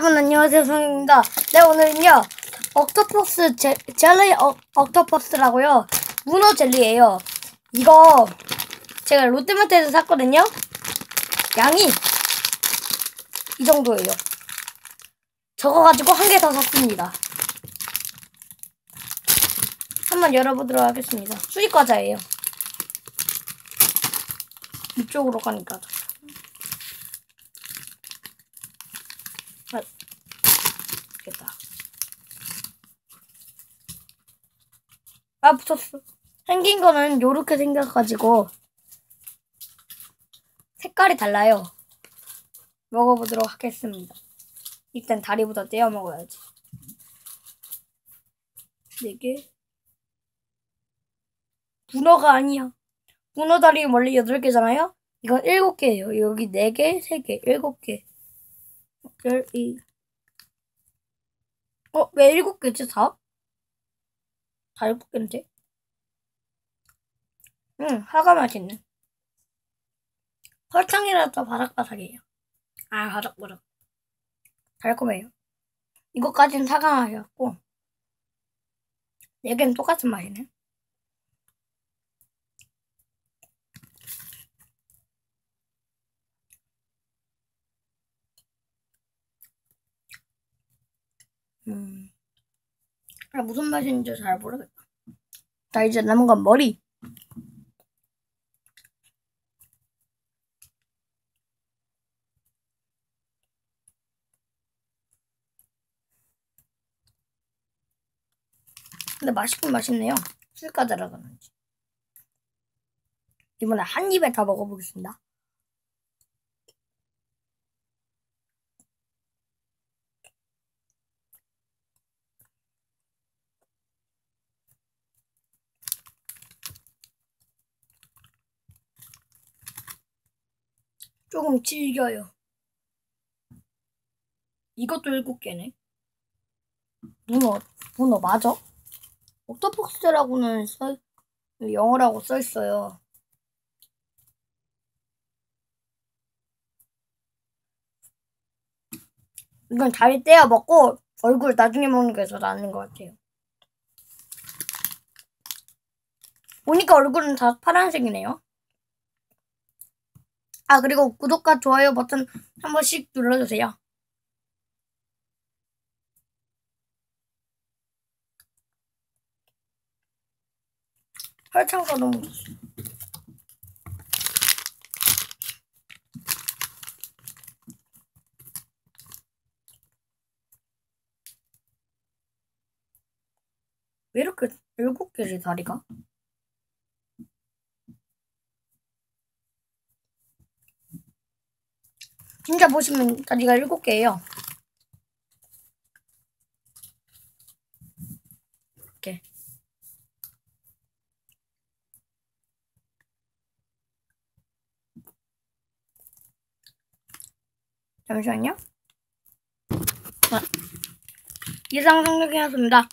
여러분 안녕하세요 성입니다. 네 오늘은요 옥토퍼스 제, 젤리 옥, 옥토퍼스라고요 문어 젤리예요. 이거 제가 롯데마트에서 샀거든요. 양이 이 정도예요. 저거 가지고 한 개 더 샀습니다. 한번 열어보도록 하겠습니다. 수입 과자예요. 이쪽으로 가니까. 아, 됐다. 아, 붙었어. 생긴 거는 요렇게 생겨가지고 색깔이 달라요. 먹어보도록 하겠습니다. 일단 다리부터 떼어 먹어야지. 네 개. 문어가 아니야. 문어 다리 원래 여덟 개잖아요? 이건 일곱 개예요. 여기 네 개, 세 개, 일곱 개. 열, 이. 어, 왜 일곱 개지, 다? 다 일곱 개인데? 응, 화가 맛있네. 설탕이라서 바삭바삭해요. 아, 바삭바삭. 달콤해요. 이거까지는 사과 맛이었고, 네 개는 똑같은 맛이네. 음. 아, 무슨 맛인지 잘 모르겠다. 자, 이제 남은 건 머리. 근데 맛있긴 맛있네요. 술까지라 그런지. 이번에 한 입에 다 먹어보겠습니다. 조금 질겨요. 이것도 일곱 개네. 문어, 문어 맞아? 옥토퍼스라고는 써, 영어라고 써 있어요. 이건 다리 떼어 먹고 얼굴 나중에 먹는 게더 낫는 것 같아요. 보니까 얼굴은 다 파란색이네요. 아, 그리고 구독과 좋아요 버튼 한 번씩 눌러주세요. 설탕가 너무 좋어. 왜 이렇게 일곱 개지 다리가? 진짜 보시면 다리가 일곱 개예요. 이렇게. 잠시만요. 아, 이상 성적이었습니다.